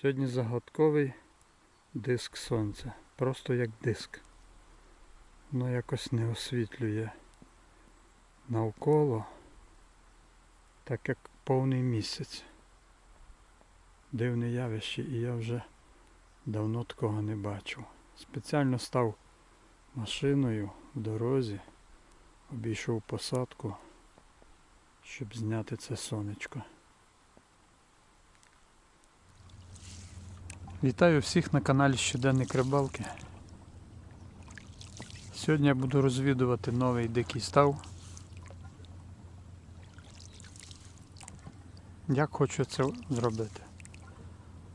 Сьогодні загадковий диск сонця. Просто як диск. Воно якось не освітлює навколо, так як повний місяць. Дивне явище і я вже давно такого не бачив. Спеціально став машиною в дорозі, обійшов посадку, щоб зняти це сонечко. Вітаю всіх на каналі Щоденник Рибалки. Сьогодні я буду розвідувати новий дикий став. Як хочу це зробити?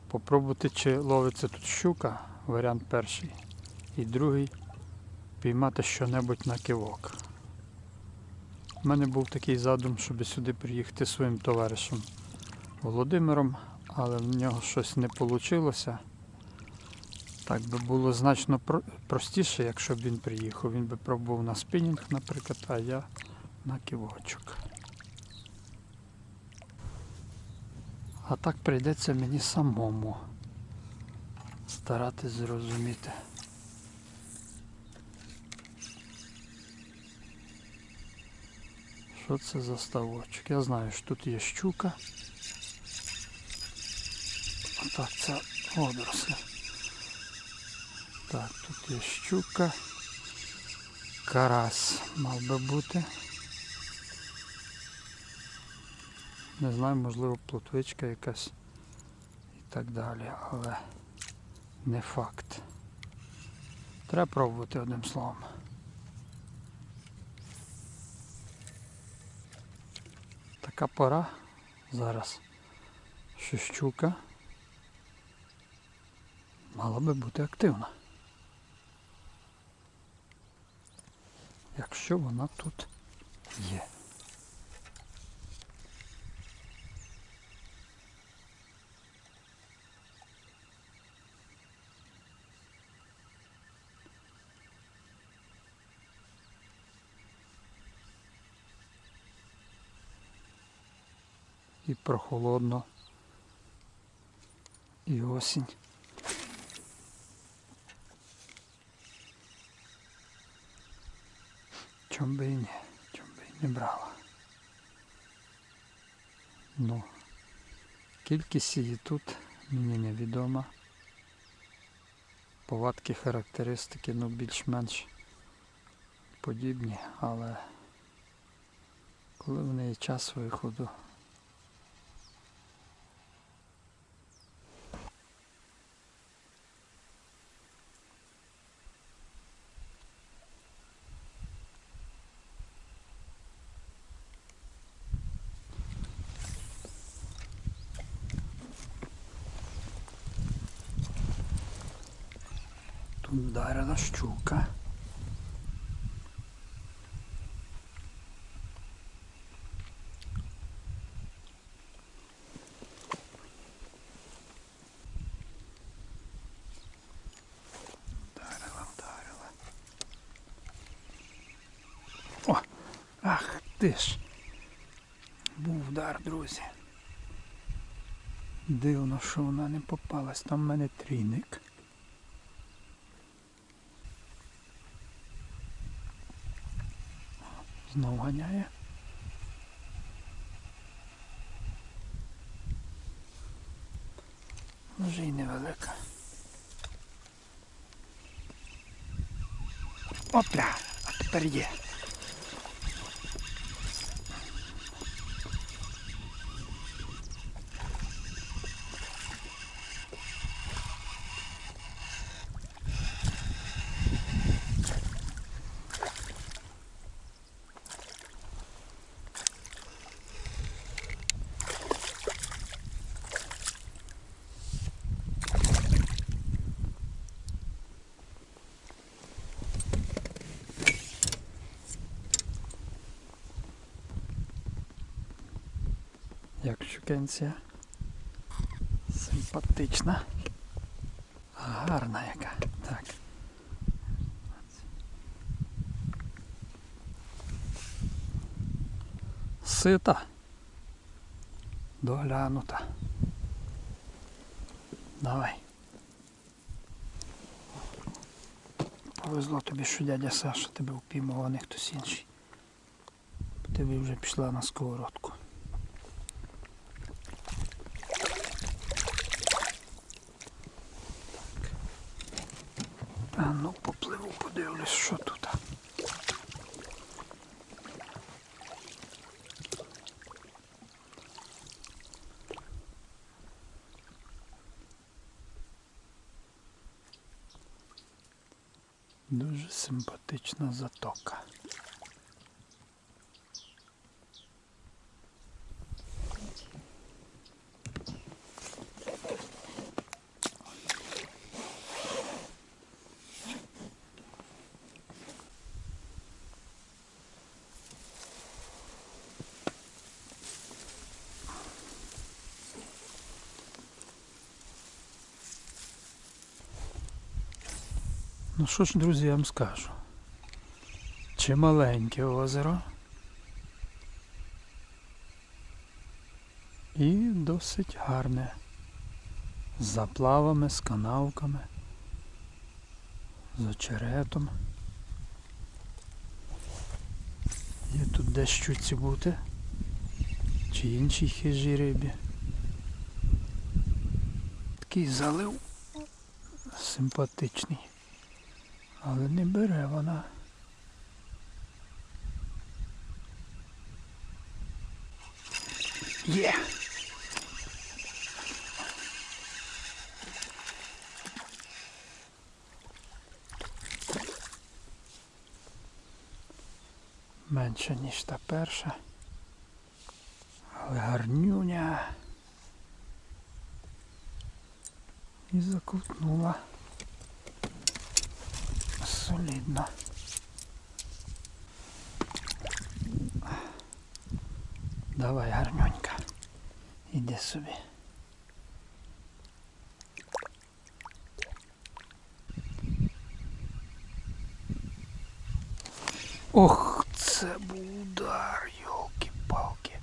Попробувати, чи ловиться тут щука, варіант перший. І другий піймати щонебудь на кивок. У мене був такий задум, щоб сюди приїхати своїм товаришем Володимиром, але в нього щось не вийшло. Так би було значно простіше, якщо б він приїхав. Він би пробував на спінінг, наприклад, а я на кивочок. А так прийдеться мені самому старатись зрозуміти. Що це за ставочок? Я знаю, що тут є щука. Так, це водорослі. Так, тут є щука. Карась мав би бути. Не знаю, можливо, плотвичка якась і так далі, але не факт. Треба пробувати одним словом. Така пора зараз, що щука мала би бути активна. Якщо вона тут є. І прохолодно, і осінь. Чом би і ні, чом би і не брала. Ну, кількість її тут мені невідома. Повадки, характеристики, ну більш-менш подібні, але коли в неї час виходу. Вдарила щука. Вдарила, вдарила. О! Ах ти ж! Був удар, друзі. Дивно, що вона не попалась. Там в мене трійник. Знов ганяє. Вже й невелика. Опля! А тепер є. Як. Симпатична. Гарна яка. Так. Сита. Доглянута. Давай. Повезло тобі, що дядя Саша тебе впіймав, а не хтось інший. Ти вже пішла на сковородку. Так. А ну подивлюсь, що тут. Дуже симпатична затока. Що ж, друзі, вам скажу. Чималеньке озеро. І досить гарне. З заплавами, з канавками, з очеретом. Є тут де щуці бути. Чи іншій хижій рибі. Такий залив симпатичний. Але не бере вона. Є. Менше, ніж та перша. Але гарнюня. І закутнула солідно. Давай, гарненька. Іди собі. Ох, це був удар, йолки-палки.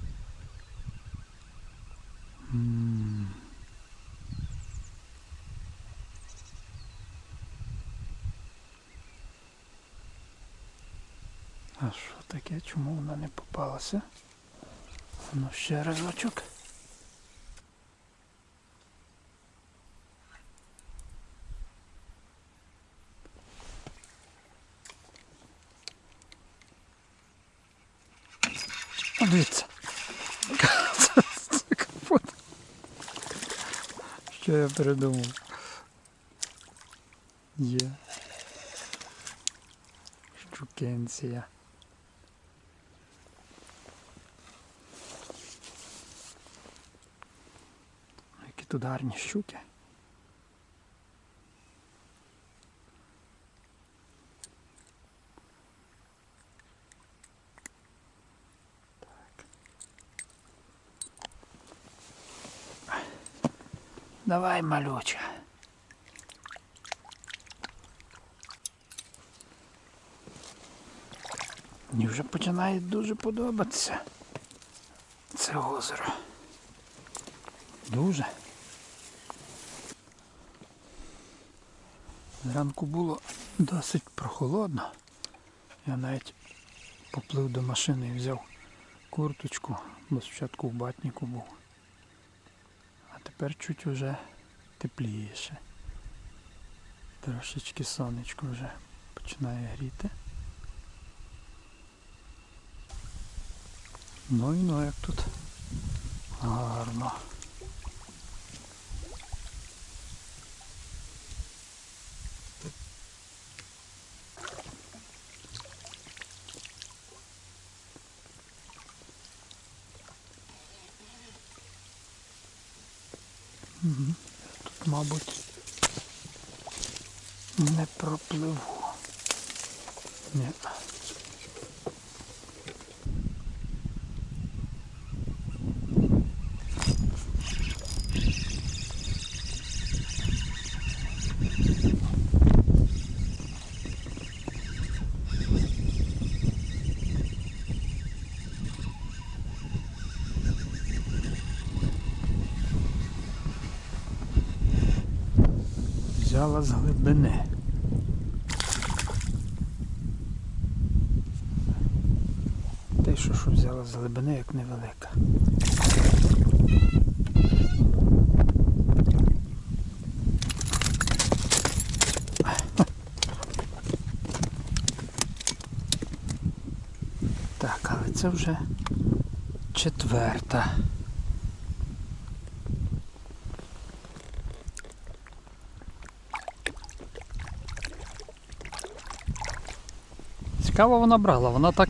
М. А що таке? Чому вона не попалася? Ну ще разочок. Дивіться. Що я придумав? Є. Щукенція. Тут гарні щуки. Так. Давай, малюча. Мені вже починає дуже подобатися це озеро. Дуже. Зранку було досить прохолодно. Я навіть поплив до машини і взяв курточку, бо спочатку в батніку був. А тепер чуть уже тепліше. Трошечки сонечко вже починає гріти. Ну і ну як тут гарно. Тут, мабуть, не пропливу. Ні. Взяла з глибини. Те, що, що взяла з глибини, як невелика. Так, але це вже четверта. Цікаво вона брала, вона так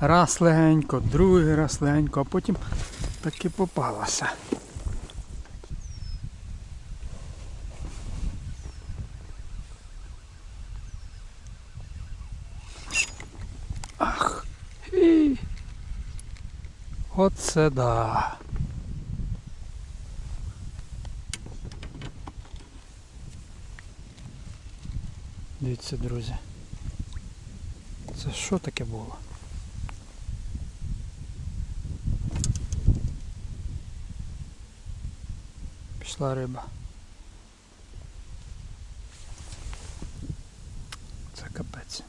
раз легенько, другий раз легенько, а потім таки попалася. Ах. І... Оце да. Дивіться, друзі. Це що таке було? Пішла риба. Це капець.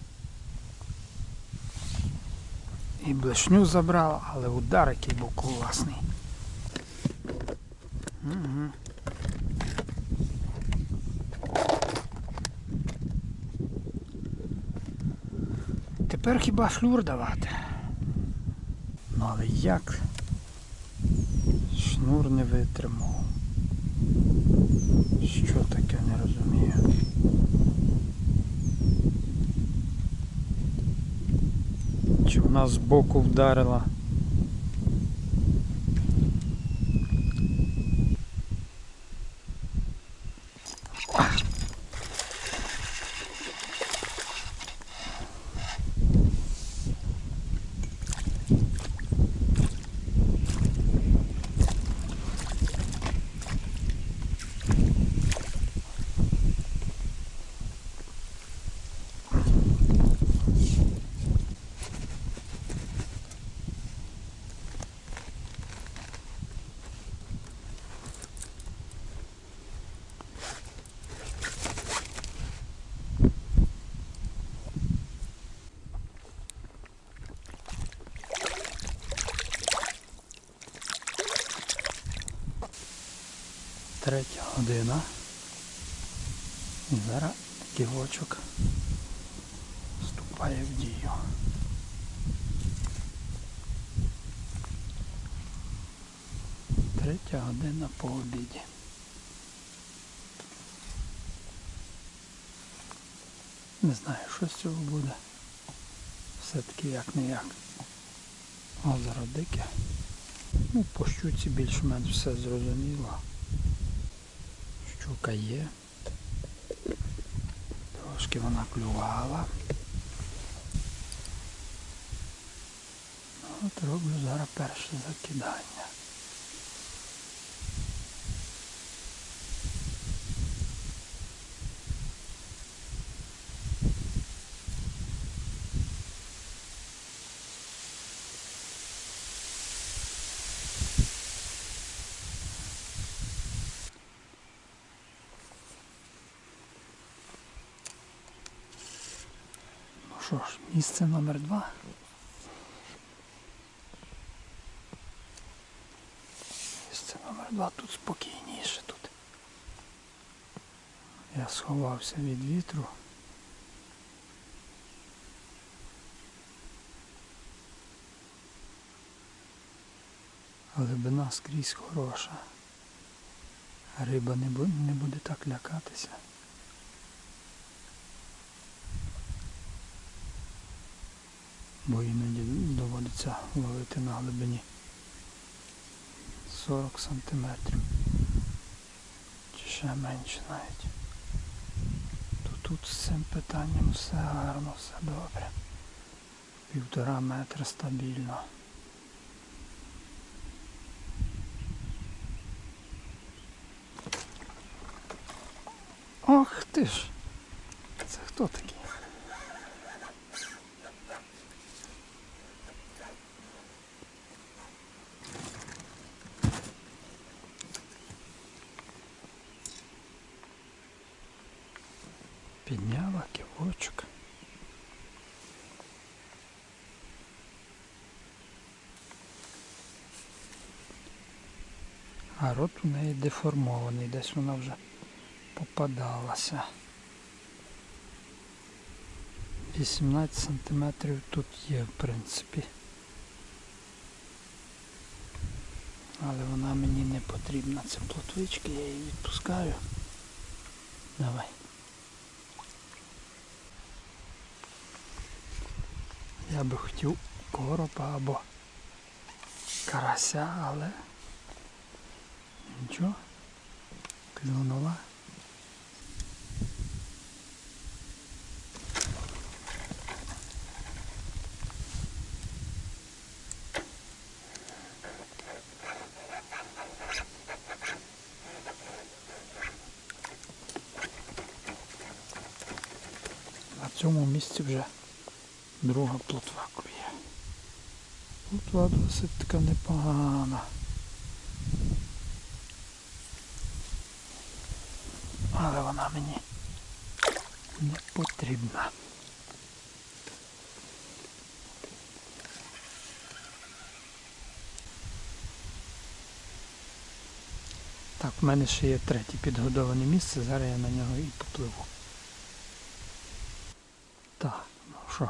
І блешню забрала, але удар який був класний. Угу. Тепер хіба шлюр давати? Ну але як? Шнур не витримав. Що таке не розумію. Чи вона збоку вдарила? Третя година. І зараз ківочок вступає в дію. Третя година по обіді. Не знаю, що з цього буде. Все-таки як не як. Озеро дике. Ну, по щуці більш-менш все зрозуміло. Щука є. Трошки вона клювала. От роблю зараз перше закидання. Ну що ж, місце номер два. Місце номер два тут спокійніше тут. Я сховався від вітру. Глибина скрізь хороша. Риба не буде, так лякатися. Бо іноді доводиться ловити на глибині 40 сантиметрів. Чи ще менше навіть. То тут з цим питанням все гарно, все добре. Півтора метра стабільно. Ох ти ж! Це хто такий? А рот у неї деформований, десь вона вже попадалася. 18 сантиметрів тут є, в принципі. Але вона мені не потрібна. Це плотвички, я її відпускаю. Давай. Я би хотів коропа або карася, але нічого. Клюнула. На цьому місці вже друга плотва клює. Плотва досить така непогана. Але вона мені не потрібна. Так, в мене ще є третє підгодоване місце, зараз я на нього і попливу. Так, ну що?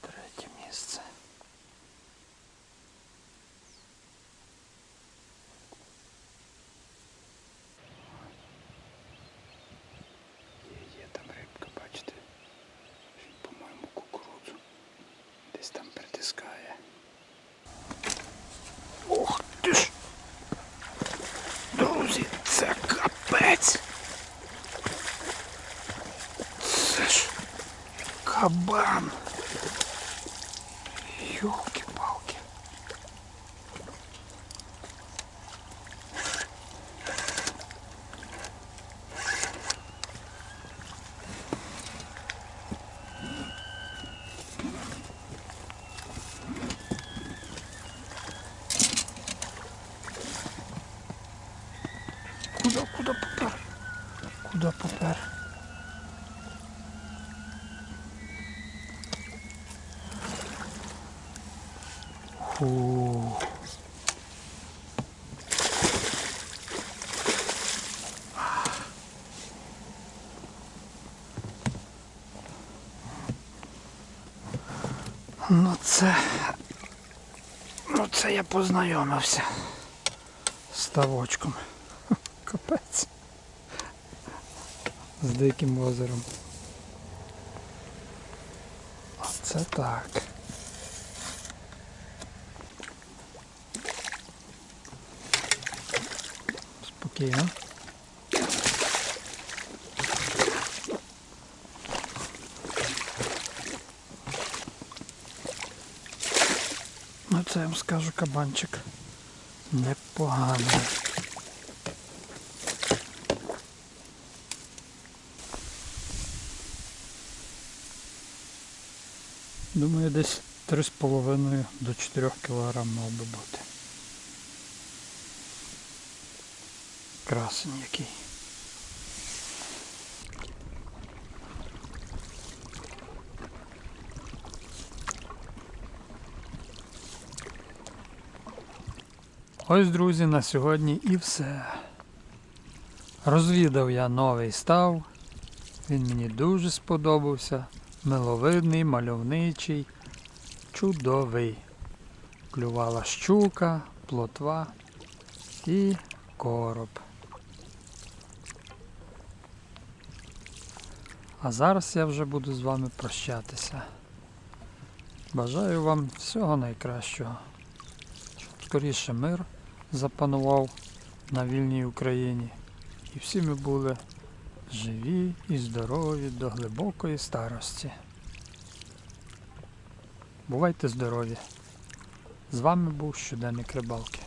Третє місце. Є, є там рибка, бачите? Він, по-моєму, кукурудзу десь там притискає. Ох ти ж! Друзі, це капець! Це ж кабан. Йолки-палки. Куда, куда попер? Куда попер? Фу. Ну це. Ну це я познайомився з ставочком. Капець. З диким озером. Оце так. Спокійно. Ну це я вам скажу кабанчик. Непоганий. Думаю, десь 3,5 до 4 кг мав би бути. Красень який. Ось, друзі, на сьогодні і все. Розвідав я новий став. Він мені дуже сподобався. Миловидний, мальовничий, чудовий. Клювала щука, плотва і короб. А зараз я вже буду з вами прощатися. Бажаю вам всього найкращого. Скоріше мир запанував на вільній Україні. І всі ми були живі і здорові до глибокої старості. Бувайте здорові! З вами був щоденник рибалки.